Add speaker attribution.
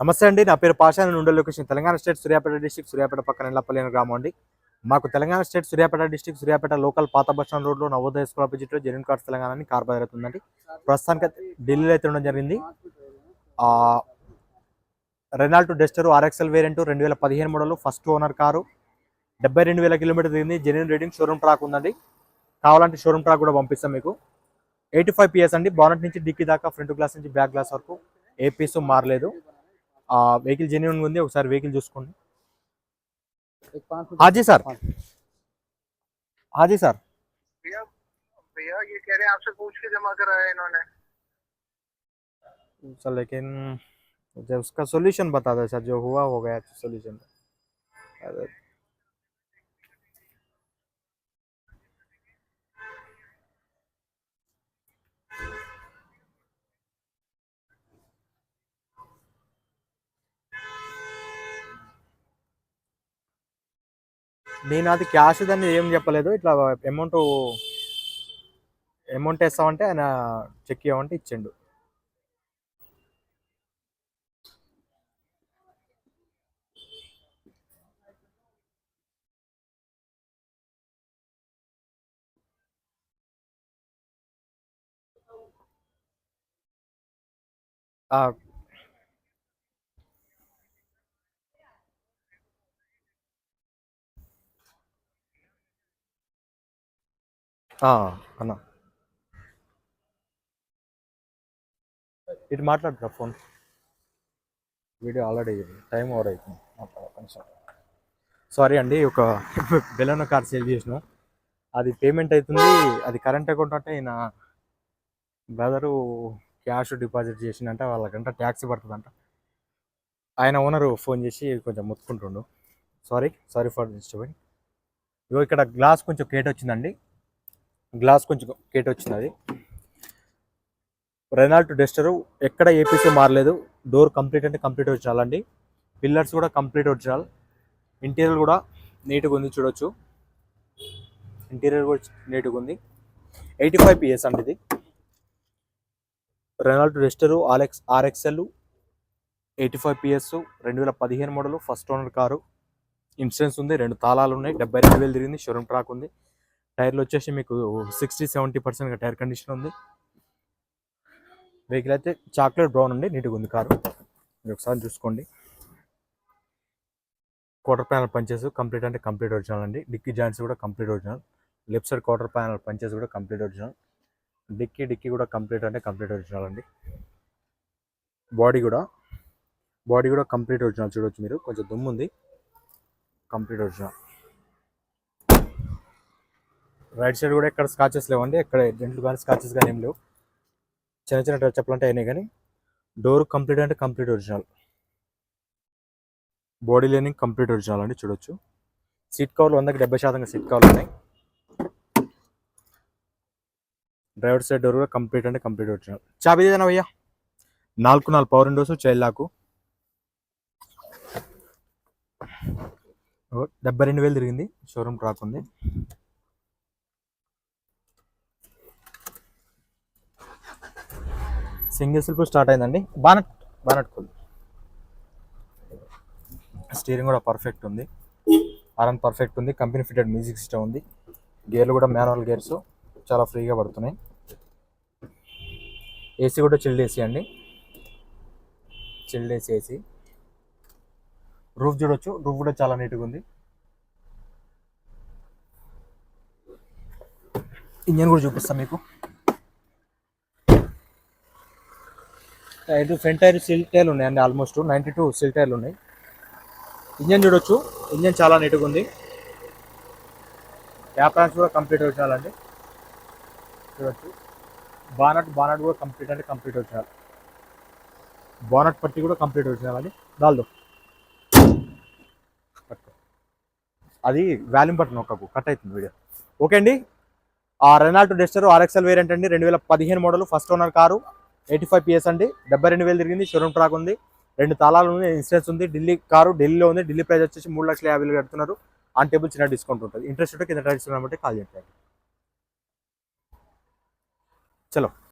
Speaker 1: నమస్తే అండి నా పేరు పాషా నుండే ఉండే location Telangana state Suryapet district Suryapet పక్కన ఎల్లపల్లి గ్రామం అండి. మాకు Telangana state Suryapet district Suryapet local పాత బస్టాండ్ రోడ్లో నవోదయ స్కూల్ ఆపోజిట్లో జెన్యున్ కార్డ్స్ తెలంగాణ అని కార్ బజార్ అవుతుందండి ప్రస్తుతానికి ఢిల్లీలో అయితే ఉండడం జరిగింది. ఆ, రెనాల్ట్ డెస్టర్ ఆర్ఎక్స్ఎల్ వేరియంట్ రెండు వేల పదిహేను మోడల్ ఫస్ట్ ఓనర్ కారు. డెబ్బై రెండు వేల కిలోమీటర్ తిరిగింది జెన్యున్ రేటింగ్ షోరూమ్ ట్రాక్ ఉందండి. కావాలంటే షోరూమ్ ట్రాక్ కూడా పంపిస్తాం మీకు. ఎయిటీ ఫైవ్ పిఎస్ అండి. బానెట్ నుంచి డిక్కీ దాకా ఫ్రంట్ గ్లాస్ నుంచి బ్యాక్ గ్లాస్ వరకు ఏ పీస్ మారలేదు. వెహికల్ జెన్యున్ ఉంది ఒకసారి వెహికల్ చూసుకోండి హాజీ సార్ హాజీ సార్
Speaker 2: भैया भैया ये कह रहे हैं आपसे पूछ के जमा कराया है इन्होंने
Speaker 1: सर लेकिन जब उसका सोल्यूशन बता दो सर जो हुआ हो गया सोल्यूशन నేను అది క్యాష్ దాన్ని ఏం చెప్పలేదు. ఇట్లా అమౌంట్ అమౌంట్ వేస్తామంటే ఆయన చెక్ ఇవ్వమంటే ఇచ్చిండు. ఆ, అన్న. ఇటు మాట్లాడుతున్నా phone. Video already time over అవుతుంది కొంచెం సారీ అండి ఒక బెలూన్ కార్ సేల్ చేసిన. అది పేమెంట్ అవుతుంది అది కరెంట్ అకౌంట్ అంటే ఈయన బ్రదరు క్యాష్ డిపాజిట్ చేసిందంట వాళ్ళకంట ట్యాక్స్ పడుతుందంట. ఆయన ఓనరు ఫోన్ చేసి కొంచెం ముత్తుకుంటుండు. Sorry sorry for disturbance. ఇగో ఇక్కడ గ్లాస్ కొంచెం కేట్ వచ్చిందండి గ్లాస్ కొంచెం కేట్ వచ్చింది అది రెనాల్ట్ డెస్టరు ఎక్కడ ఏపీసీ మారలేదు. డోర్ కంప్లీట్ అంటే కంప్లీట్ వచ్చాలండి. పిల్లర్స్ కూడా కంప్లీట్ వచ్చాలి. ఇంటీరియర్ కూడా నీట్గా ఉంది చూడొచ్చు. ఇంటీరియర్ కూడా నీట్గా ఉంది ఎయిటీ ఫైవ్ పిఎస్ అండి ఇది. Renault Duster RX RXL eighty five PS రెండు వేల పదిహేను model first owner car insurance ఉంది రెండు తాళాలు ఉన్నాయి డెబ్బై రెండు వేలు తిరిగింది షోరూమ్ ట్రాక్ ఉంది. టైర్లు వచ్చేసి మీకు sixty seventy percent tyre condition ఉంది. వెహికల్ అయితే చాక్లెట్ బ్రౌన్ ఉంది నీట్గా ఉంది కారు. మీరు ఒకసారి చూసుకోండి. క్వార్టర్ ప్యానల్ పంచెస్ కంప్లీట్ అంటే కంప్లీట్ ఒరిజినల్ అండి. డిక్కీ జాయింట్స్ కూడా complete original. Left side quarter panel punches కూడా కంప్లీట్ ఒరిజినల్. డిక్కీ డిక్కీ కూడా కంప్లీట్ అంటే కంప్లీట్ ఒరిజినల్ అండి. బాడీ కూడా బాడీ కూడా కంప్లీట్ ఒరిజినల్ చూడవచ్చు మీరు. కొంచెం దుమ్ము ఉంది. Complete original. రైట్ సైడ్ కూడా ఎక్కడ స్కాచెస్ లేవండి. ఎక్కడ డెంట్లు కానీ స్కాచెస్ కానీ ఏం లేవు. చిన్న చిన్న టచ్ అప్లు అయినాయి కానీ డోర్ కంప్లీట్ అంటే complete original body lining complete original అండి చూడొచ్చు. సీట్ కవర్లు వందకి డెబ్బై శాతంగా సీట్ కవర్లు ఉన్నాయి. డ్రైవర్ సైడ్ డోర్ కూడా కంప్లీట్ అంటే కంప్లీట్ ఒరిజినల్ చాబీ ఏదైనా అయ్యా? నాలుగు నాలుగు పవర్ విండోస్ చైల్డ్ లాకు డెబ్బై రెండు వేలు తిరిగింది. Showroom track single slip start అయిందండి. Bonnet bonnet cool. స్టీరింగ్ కూడా పర్ఫెక్ట్ ఉంది. ఆర్ఎన్ పర్ఫెక్ట్ ఉంది. కంపెనీ ఫిటెడ్ మ్యూజిక్ సిస్టమ్ ఉంది. గేర్లు కూడా మాన్యువల్ గేర్స్. చాలా ఫ్రీగా పడుతున్నాయి. ఏసీ కూడా చిల్డ్ ఏసీ అండి. Chilled AC AC. రూఫ్ చూడొచ్చు. రూఫ్ కూడా చాలా నీట్గా ఉంది. ఇంజన్ కూడా చూపిస్తాను మీకు. టైర్ ఫ్రంట్ టైర్ సిల్ టైర్లు ఉన్నాయండి ఆల్మోస్ట్ నైంటీ టూ సిల్ టైర్లు ఉన్నాయి. ఇంజన్ చూడొచ్చు. ఇంజన్ చాలా నీట్గా ఉంది. ట్యాప్ కూడా కంప్లీట్ వచ్చినాలండి చూడొచ్చు. బానట్ బానట్ కూడా కంప్లీట్ అంటే కంప్లీట్ వచ్చినారు బానట్ పట్టి కూడా కంప్లీట్ వచ్చినాలండి దాల్దు అది వాల్యూమ్ బటన్ ఒక్కకు కట్ అవుతుంది వీడియో. ఓకే అండి. ఆ రెనాల్ట్ డెస్టర్ ఆర్ఎక్సెల్ వేరియంట్ అండి. రెండు వేల పదిహేను model first owner car. Eighty five PS అండి. డెబ్బై రెండు వేలు తిరిగింది. షోరూమ్ ట్రాక్ ఉంది. రెండు తాళాలు ఉంది ఇన్సూరెన్స్ ఉంది. ఢిల్లీ కారు ఢిల్లీలో ఉంది. ఢిల్లీ ప్రైస్ వచ్చేసి మూడు లక్షల యాభై వేలు కడుతున్నారు. ఆన్ టేబుల్ చిన్న డిస్కౌంట్ ఉంటుంది. ఇంట్రెస్ట్ ఉంటే కింద ట్రైస్ చేస్తున్నాం కాల్ చేయండి. చలో.